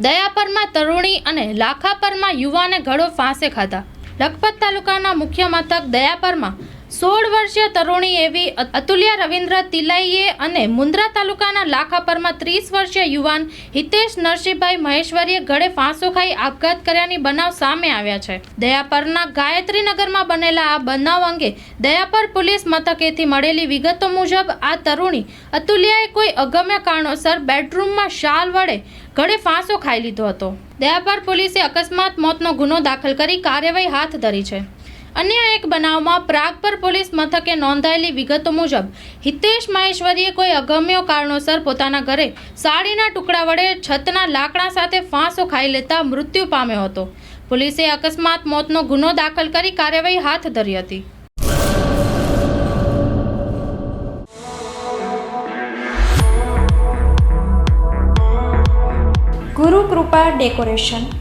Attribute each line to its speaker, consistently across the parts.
Speaker 1: દયાપરમાં તરુણી અને લાખાપરમાં યુવાને ઘડો ફાંસે ખાધા. લખપત તાલુકાના મુખ્ય મથક દયાપરમાં સોળ વર્ષીય તરુણી એવી અતુલ્યા રવિન્દ્ર તિલાઈએ અને મુન્દ્રા તાલુકાના લાખાપરમાં ત્રીસ વર્ષીય યુવાન હિતેશ નરસિંહભાઈ મહેશ્વરીએ ગળે ફાંસો ખાઈ આપઘાત કર્યાની બનાવ સામે આવ્યા છે. દયાપરના ગાયત્રીનગરમાં બનેલા આ બનાવ અંગે દયાપર પોલીસ મથકેથી મળેલી વિગતો મુજબ આ તરુણી અતુલ્યાએ કોઈ અગમ્ય કારણોસર બેડરૂમમાં શાલ વડે ગળે ફાંસો ખાઈ લીધો હતો. દયાપર પોલીસે અકસ્માત મોતનો ગુનો દાખલ કરી કાર્યવાહી હાથ ધરી છે. અન્ય એક બનાવમાં પ્રાગપર પોલીસ મથકે નોંધાયેલી વિગતો મુજબ, હિતેશ મહેશ્વરીએ કોઈ અગમ્ય કારણોસર પોતાના ઘરે સાડીના ટુકડા વડે છતના લાકડા સાથે ફાંસો ખાઈ લેતા મૃત્યુ પામ્યો હતો. પોલીસે અકસ્માત મોતનો ગુનો દાખલ કરી કાર્યવાહી હાથ ધરી હતી.
Speaker 2: ગુરુ કૃપા ડેકોરેશન.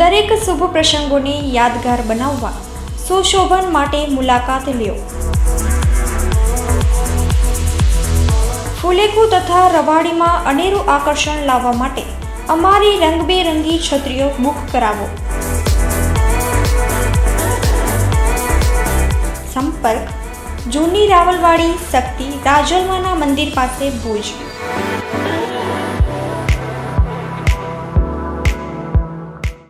Speaker 2: દરેક શુભ પ્રસંગોને યાદગાર બનાવવા સુશોભન માટે મુલાકાત લ્યો. ફુલેકુ તથા રવાડીમાં અનેરું આકર્ષણ લાવવા માટે અમારી રંગબેરંગી છત્રીઓ બુક કરાવો. સંપર્ક, જૂની રાવલવાડી શક્તિ રાજલમાના મંદિર પાસે ભુજ.